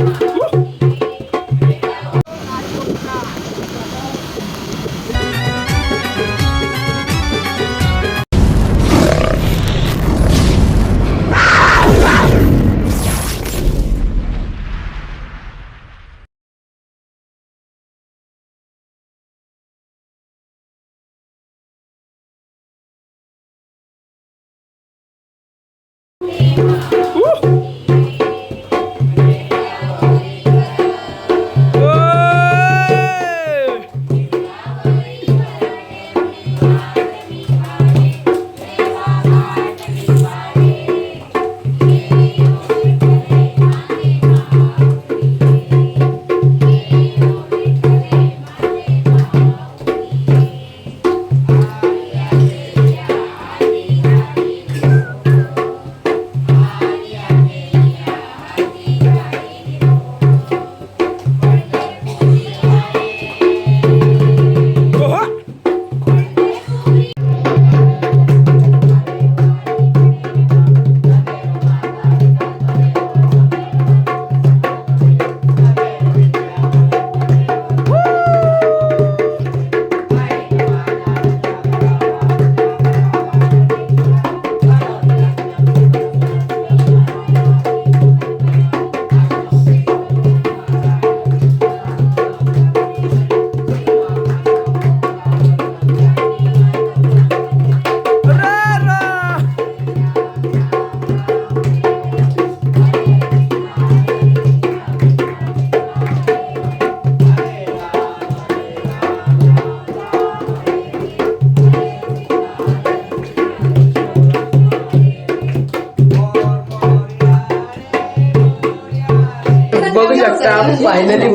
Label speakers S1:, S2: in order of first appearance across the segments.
S1: बघू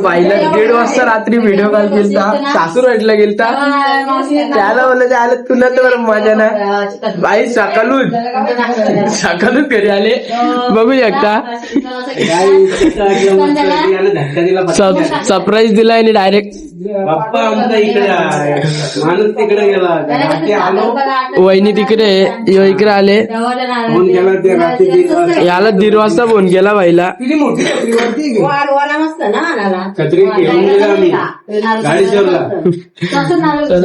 S1: बाईला दीड वाजता रात्री व्हिडिओ कॉल केलता सासूर वाटला गेलता त्याला म्हणलं आलं तुला तर बरं मजा ना बाई सकाळून. सकाळून घरी आले. बघू शकता सरप्राईज दिला आणि डायरेक्ट
S2: बाप्पा आमचा इकडे आहे. माणूस तिकडे गेला.
S1: वहिनी तिकडे यो इकडे आले. याला दीड वाजता फोन केला बाईला.
S2: छत्री घेऊन गेला गाडी शोधला.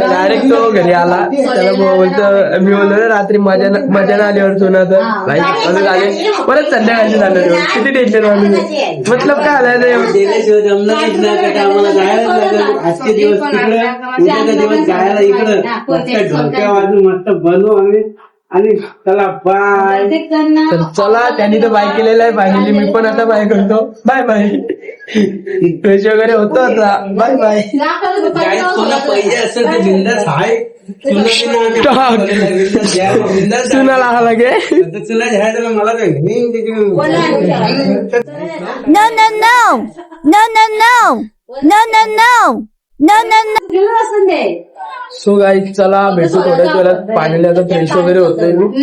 S1: डायरेक्ट तो घरी आला. त्याला बोलतो मी बोललो ना रात्री मजा न- मजा आल्यावर सोना तर. भाई असं झाले. परत संध्याकाळचं झालं. किती टेन्शन वाटलं मतलब काय आलाय
S2: गेल्याशिवाय नाही का आम्हाला लागलं. आजचे दिवस तिकडे उद्याचा दिवस जायला इकडं. मस्त वाजून मस्त बनवू आम्ही. आणि चला बाय
S1: तर चला त्यांनी तर बाय केलेलं आहे फायनली मी पण आता बाय करतो बाय बाय फ्रेश वगैरे होतो आता बाय बाय
S2: काय तुला पाहिजे असेल तर बिंदास आहे तुला बी ना आम्ही
S1: टाक.
S2: आपल्याला बिंदास द्या, बिंदास द्या.
S1: सुनाला हा लागे
S2: आता तुला घ्यायचं ना मला काय नाही तिकडे.
S3: No, no, no. No, no, no. No, no, no.
S1: So guys चला भेटू थोड्याच वेळात. पाण्याला आता फ्रेश वगैरे होतोय. मी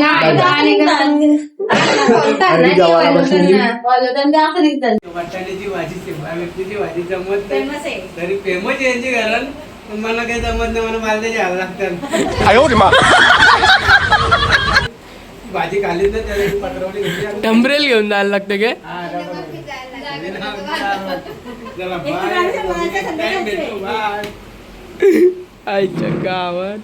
S1: आणि गावाला
S2: भाजी जमत नाही. तरी फेमस यांची पण मला काही जमत नाही मला मालद्याची हाल लागतात. भाजी खाली तर त्याला पत्रवली
S1: घेऊन जायला लागतं
S2: हा, डबल. चला
S1: आईच्या गावात.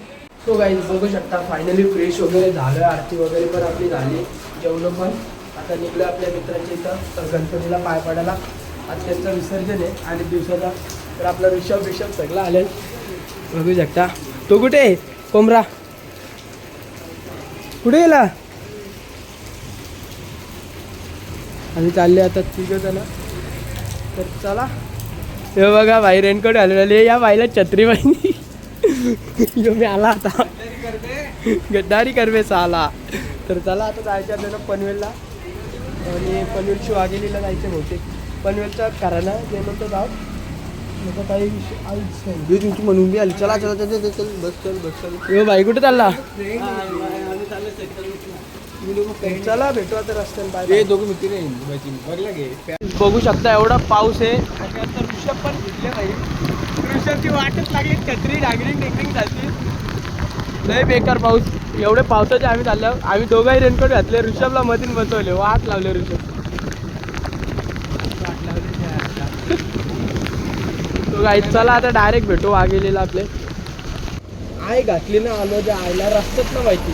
S1: सो गाई बघू शकता फायनली फ्रेश वगैरे झालोय आरती वगैरे पण आपली झाली. जेवलो पण. आता निघलो आपल्या मित्राच्या इथं. तर गणपतीला पाय पडायला. आज त्यांचं विसर्जन आहे. आणि दिवसाचा तर आपला ऋषभ ऋषभ सगळं आले. बघू शकता. तो कुठे आहे? कोमरा कुठे गेला? आम्ही चालले आता तिघ जण. तर चला. हे बघा बाई रेनकोट घालून आले या बाईला छत्री बाईनी मी आला आता. गद्दारी करवे साला. तर चला आता जायचं आपल्याला पनवेलला. आणि पनवेल शिवागिरीला जायचं बहुतेक. पनवेलच्या घरानं गेलो तर जाऊ नको काही
S4: म्हणून बी आली. चला चला चल बस चल बस चल.
S1: बाई कुठे चालला. चला भेटू आता रस्त्याने. बाय
S4: हे दोघं मित्र नाही बघला घे
S1: बघू शकता एवढा पाऊस आहे आता ऋषभ पण भिजले पाहिजे ऋषभची वाटच लागली छत्री डागरी टेकरिंग झाली लय बेकार पाऊस. एवढे पावसाचे आम्ही चाललो. आम्ही दोघंही रेनकोट घातले ऋषभला मधीन बसवले. वाट लावले ऋषभ. चला आता डायरेक्ट भेटू वाघेलीला आपले. आई घातली ना आलो जे आईला. रस्त्यात ना माहिती.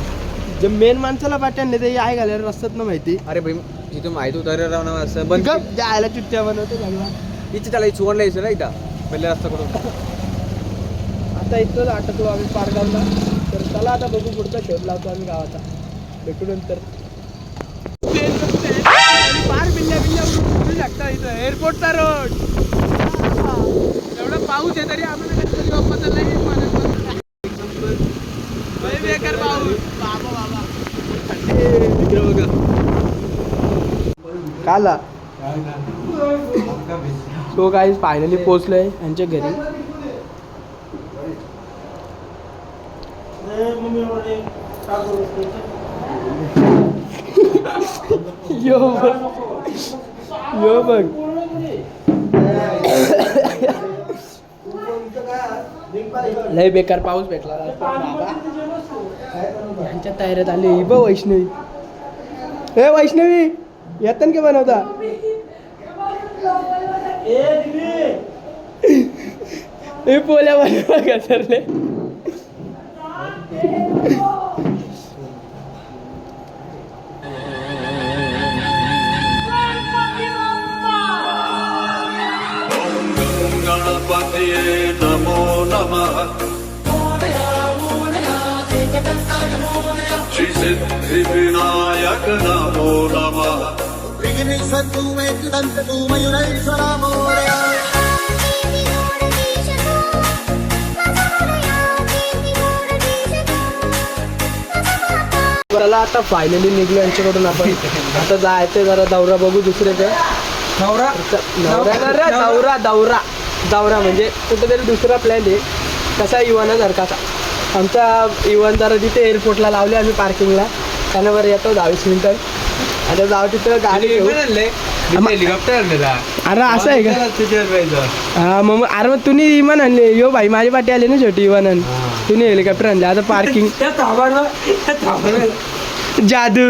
S1: जे मेन माणसाला पाट्यान नाही ते आई घालायला रस्त्यात ना माहिती.
S4: अरे भाई तिथं माहिती उतर राव ना असं. पण
S1: गप, जे चिठ्ठ्या बनवते लागला
S4: इथे त्याला चोरला यायचं ना इथं. पहिल्या रस्ता कडून
S1: आता इथंच आटकलो आम्ही पारगावला तर चला आता बघू पुढचा शोध लावतो आम्ही गावाचा. भेटू नंतर. पार बिल्ल्या बिल्ल्या उडू शकता इथं. एअरपोर्टचा रोड एवढा पाऊस आहे तरी आम्हाला गणपती बाप्पाचा लई मानत नाही. लई बेकार पाऊस बाबा बाबा
S4: इकडे बघा
S1: काला. सो काही फायनली पोचलोय यांच्या घरी. यो बघ. यो बघ. लय बेकार पाऊस भेटला यांच्या तयारीत आली ही बघ वैष्णवी. हे वैष्णवी! येतन के बनवता? हे पोल्या बनवा घसरले
S5: गणपतये नमो नमः। श्रीसिद्धिविनायक नमो नमः
S1: मला आता फायनली निघलो यांच्याकडून आपण. आता जायचं जरा दौरा बघू दुसऱ्याचं
S4: नवरा
S1: नवरा दौरा दौरा? दौरा? म्हणजे कुठेतरी दुसरा प्लॅन आहे. कसा इवाना सारखाचा? आमचा इवन जरा तिथे एअरपोर्टला लावले आम्ही पार्किंगला त्यानं बरं येतो दहावीस मिनिटं. आता जाऊ तिथं गाडी घेऊ
S4: हेलिकॉप्टर
S1: अरे असं आहे का? हा मग अरे मग तुम्ही इमान आणले. यो भाई माझी पाठी आली ना छोटी इवानन तुम्ही हेलिकॉप्टर आणले. आता पार्किंग जादू.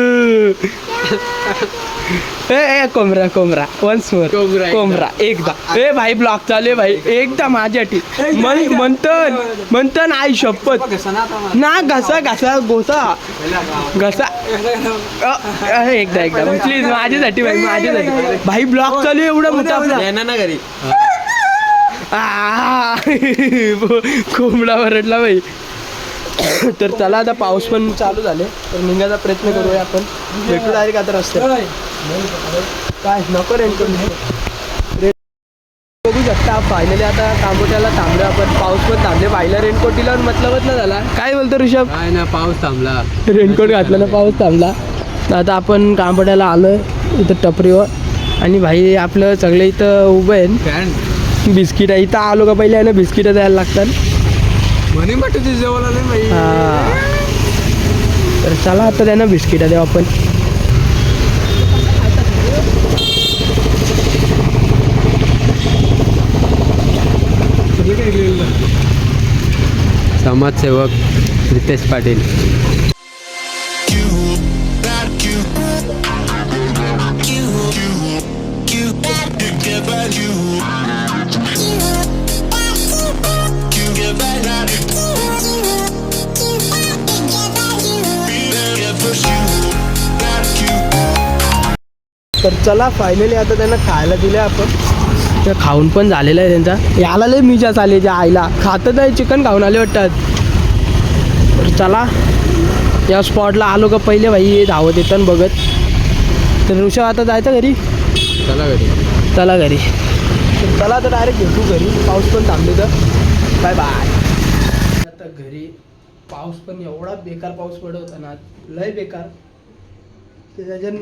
S1: ए ए कोमरा कोमरा वन्स मोर
S4: कोंबरा, एकदा.
S1: कोमरा एकदा. ए भाई ब्लॉक चालू आहे भाई. एकदा माझ्यासाठी मन म्हणतन म्हणतन आई शपथ. ना घसा घसा गोसा घसा. अ, अ, एकदा एकदा. प्लीज माझ्यासाठी भाई माझ्यासाठी. भाई ब्लॉक चालू आहे एवढा मोठा आपला
S4: येणार ना घरी.
S1: आ, कोंबडा वरडला बाई तर चला आता पाऊस पण चालू झाले. तर निघायचा प्रयत्न करूया आपण. भेटू डायरेक्ट आता रस्त्यात काय नको रेनकोट नाही बघू शकता फायनली आता कांबोट्याला थांबलो आपण. पाऊस पण थांबले. पाहिलं रेनकोट दिला मतलबच ना झाला. काय बोलतो ऋषभ?
S4: काय ना पाऊस थांबला.
S1: रेनकोट घातला ना पाऊस थांबला. तर आता आपण कांबोट्याला आलो इथं टपरीवर. आणि भाई आपलं सगळे इथं उभं आहे बिस्किट आहे इथं आलो का पहिले आहे ना बिस्किट द्यायला लागतात.
S4: म्हणे म्हटलं जेवण आले
S1: हा. तर चला आता त्यांना बिस्किट देऊ आपण.
S4: समाजसेवक रितेश पाटील.
S1: तर चला फायनली आता त्यांना खायला दिले आपण. त्या खाऊन पण झालेलं आहे त्यांचा. याला लय मिजा चालली त्या आईला. खातच आहे चिकन खाऊन आले वाटतात. तर चला या स्पॉटला आलो का पहिले भाई हे धावत येतात बघत. तर ऋषभ आता जायचं घरी?
S4: चला घरी.
S1: चला घरी. तर चला आता डायरेक्ट भेटू घरी. पाऊस पण थांबले तर. बाय बाय आता घरी पाऊस पण एवढा बेकार पाऊस पडत होता ना लय बेकार. ते त्याच्यान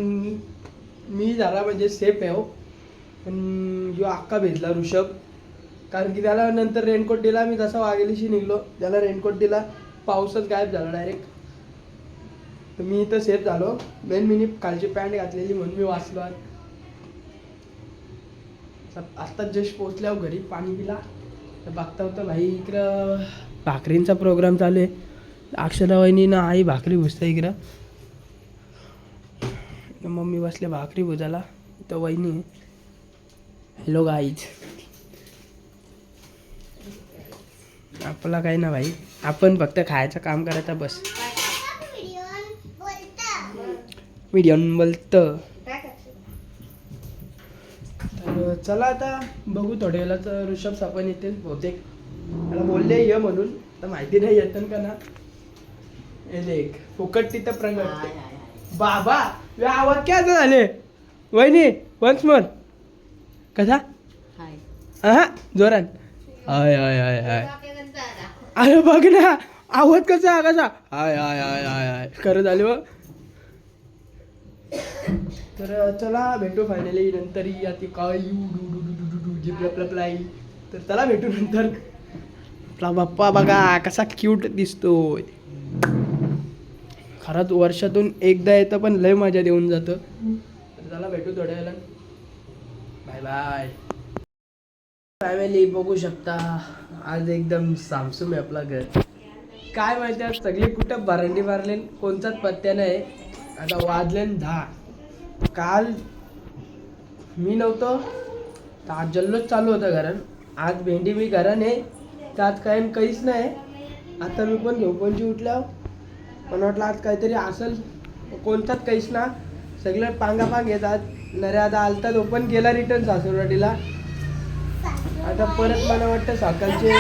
S1: मी झाला म्हणजे सेफ आहे हो. पण यो अक्का भेटला ऋषभ कारण की त्याला नंतर रेनकोट दिला मी जसा वागेलीशी निघलो. त्याला रेनकोट दिला पाऊसच गायब झाला डायरेक्ट तर मी इथं सेफ झालो. मेन मी खालची पॅन्ट घातलेली म्हणून मी वाचलो आज. आत्ताच जस्ट पोचल्यावर घरी पाणी पिला. तर बघता होतं भाई इकडं भाकरींचा प्रोग्राम चालू आहे. अक्षरा वहिनी ना आई भाकरी भुजता इकडं. मम्मी बसले भाकरी भुजाला तर वहिनी हॅलो गाईज आपला काही ना भाई. आपण फक्त खायचं काम करायचं बस. व्हिडिओ बोलतं. तर चला आता बघू थोड्या वेळेला तर ऋषभ सापण येतील बहुतेक. मला बोलले ये म्हणून. तर माहिती नाही येतं का ना. हे देख फुकट तिथं प्रगट. बाबा आवाज काय झाले? वहिनी वन्स मोर कसा? हा जोरान हाय हाय हाय हाय. अरे बघ ना आवाज कसा कसा हाय हाय हाय हाय हाय. खरं झालं बघ. तर चला भेटू फायनली नंतर या ती काय यू डू डू डू डू डू डू जिप लप लप लाई. तर चला भेटू नंतर. आपला बाप्पा बघा कसा क्यूट दिसतोय. खरंच वर्षातून एकदा येतं पण लय मजा देऊन जातं. तर चला भेटू थोड्या वेळेला बाय. फॅमिली बघू शकता. आज एकदम सामसूम आहे आपला घर. काय माहिती आहे सगळी कुठं भरंडी मारले कोणताच पत्त्या नाही. आता वाजले दहा. काल मी नव्हतो तर आज जल्लोच चालू होता घरान आज भेंडी मी घराने त्यात कायम काहीच नाही. आता मी पण झोपूनची उठल्या पण वाटलं आज काहीतरी असेल कोणताच काहीच ना. सगळं पांगापांग येतात. नरे आता आलतात ओपन केला रिटर्न सासूरवाडीला. आता परत मला वाटतं सकाळचे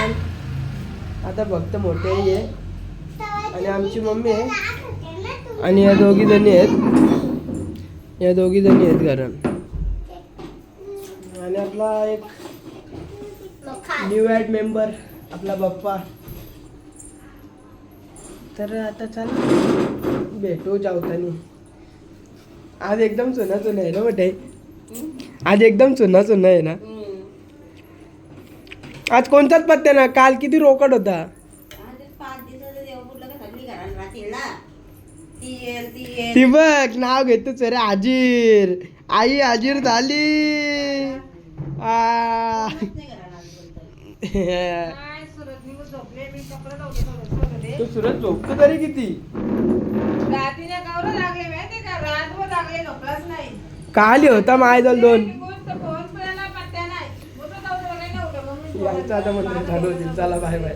S1: आता फक्त मोठे आहे. आणि आमची मम्मी आहे. आणि या दोघी जणी आहेत. या दोघी जणी आहेत कारण आणि आपला एक न्यू ॲड मेंबर आपला बाप्पा. तर आता चल. भेटू जावतानी. आज एकदम चुना चुना आहे ना मोठे? आज एकदम चुना चुना आहे ना? आज कोणताच पत्त्या ना काल किती रोकड होता? ती बघ नाव घेतो सर आजीर. आई आजीर झाली. आ. तू सुरत झोपतो तरी किती
S6: रात्रीने गावला लागले माहिती का रातभर लागले झोपलाच नाही.
S1: काल होता मायदल दोन? यायचं आता म्हणतो चालू होतील चला बाय बाय.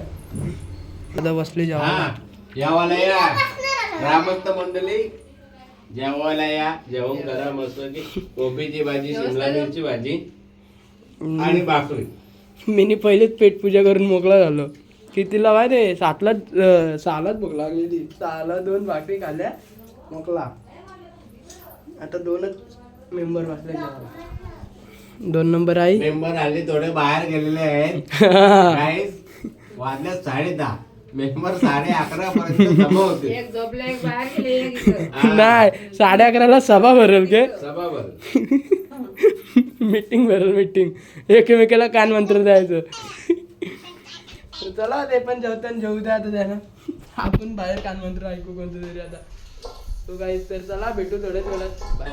S1: आता बसले जेव्हा
S2: हा जेवायला या. ग्रामस्थ मंडळी जेवायला या. जेवण करा मस्त की. कोबीची भाजी शिमला मिरची भाजी आणि भाकरी.
S1: मी पहिलेच पेट पूजा करून मोकळा झालो. कितीला माहिती अं, सहालाच भूक लागली ती सहाला दोन भाकरी खाल्ल्या मोकला आता दोनच मेंबर बसले. दोन नंबर आई.
S2: मेंबर आले थोडे बाहेर गेलेले आहेत. काय वाजल्या साडे दहा मेंबर साडे अकरा पर्यंत होते.
S6: एक झोपले एक बाहेर गेले एक
S1: नाही साडे अकराला सभा भरेल के?
S2: सभा भर
S1: मीटिंग भरेल मीटिंग एकमेकाला कान मंत्र द्यायचं. तर चला ते पण जेवताना जेवू द्या आता त्यानं. आपण बाहेर कान मंत्र ऐकू कोणतं तरी आता. तो काही तर चला भेटू थोड्याच वेळात. Bye.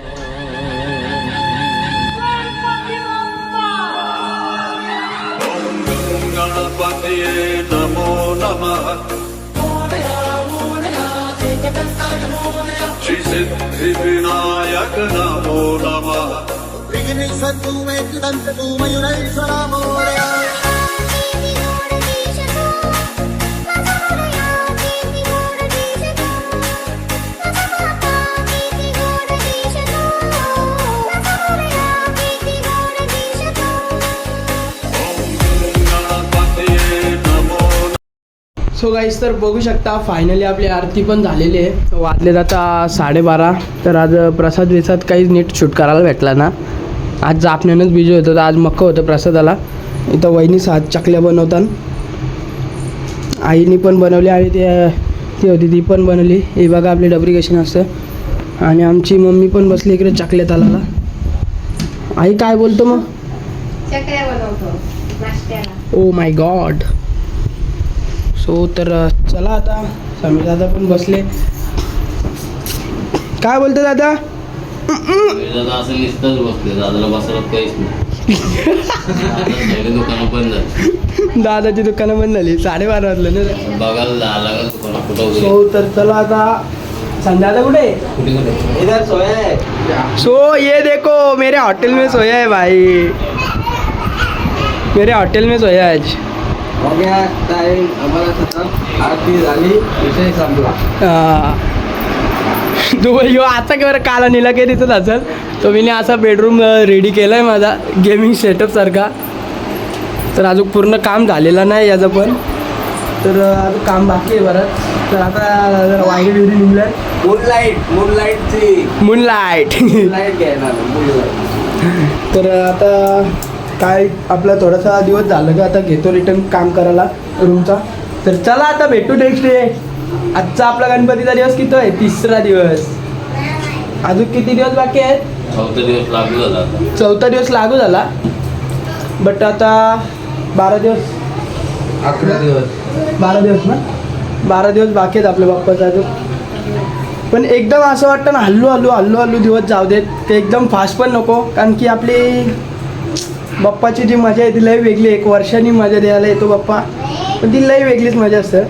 S5: गणपतये नमो नमः। श्रीसिद्धिविनायक नमो नमः। गणपतये
S1: सो गाईस तर बघू शकता फायनली आपली आरती पण झालेली आहे. वाजले आता साडेबारा. तर आज प्रसाद विसाद काहीच नीट शूट करायला भेटला ना. आज जापण्यानंच बिजी होतं तर आज मक्क होतं प्रसादाला. इथं वहिनी सात चकल्या बनवतात आईनी पण बनवली आणि ते ती होती ती पण बनवली. हे बघा आपली डबरी कशी नसतं आणि आमची मम्मी पण बसली इकडे चकल्या तालाला. आई काय बोलतो मग? ओ माय गॉड सो तर चला आता. समीर दादा पण बसले. काय बोलतो दादा?
S7: दादा असं नुसतंच बसले. दादाला बसायला काहीच नाही. सगळे दुकानं बंद झाली.
S1: दादाची दुकानं बंद झाली. साडेबारा वाजले ना.
S7: बघायला दुकानं कुठं
S1: सो तर चला आता. संध्यादा कुठे?
S7: कुठे कुठे?
S2: इधर सोया. है
S1: सो ये देखो मेरे होटल में सोया है भाई. मेरे होटल में सोया है आज.
S2: बघा टाइम आम्हाला खतम आरती झाली विषय संपला.
S1: तो यो आता बरं काला निलाकेरीचाच असेल? तो मी असा बेडरूम रेडी केला आहे माझा गेमिंग सेटअप सारखा. तर अजून पूर्ण काम झालेलं नाही याचं पण. तर अजून काम बाकी आहे बरंच तर आता जरा वायरी बिवरी निघल्या
S2: मूनलाईट मूनलाईटची
S1: मूनलाईट
S2: लाइट घ्यायला मूनलाईट
S1: तर आता काय आपला थोडासा दिवस झालं का आता घेतो रिटर्न काम करायला रूमचा तर चला आता भेटू नेक्स्ट डे आजचा आपला गणपतीचा दिवस किती आहे? तिसरा दिवस. अजून किती दिवस बाकी आहेत?
S7: चौथा दिवस लागू झाला आता.
S1: चौथा दिवस लागू झाला. बट आता बारा दिवस.
S2: अकरा दिवस.
S1: बारा दिवस ना? बारा दिवस बाकी आहेत आपल्या बाप्पाचा अजून. पण एकदम असं वाटतं ना हल्लू हल्लू हल्लू हल्लू दिवस जाऊ देत. ते एकदम फास्ट पण नको. कारण की आपली बाप्पाची जी मजा आहे ती लई वेगळी आहे. एक वर्षाने मजा द्यायला येतो बाप्पा. पण ती लई वेगळीच मजा असते.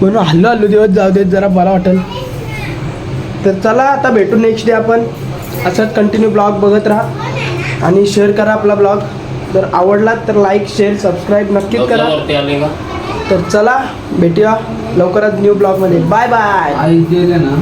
S1: म्हणून हल्लू हल्लू दिवस जाऊ देत जरा बरा वाटेल. तर चला आता भेटू नेक्स्ट डे आपण. असंच कंटिन्यू ब्लॉग बघत राहा. आणि शेअर करा आपला ब्लॉग जर आवडला तर लाईक शेअर सबस्क्राईब नक्कीच करा. तर चला भेटूया लवकरच न्यू ब्लॉगमध्ये बाय बाय
S2: आई गेले ना.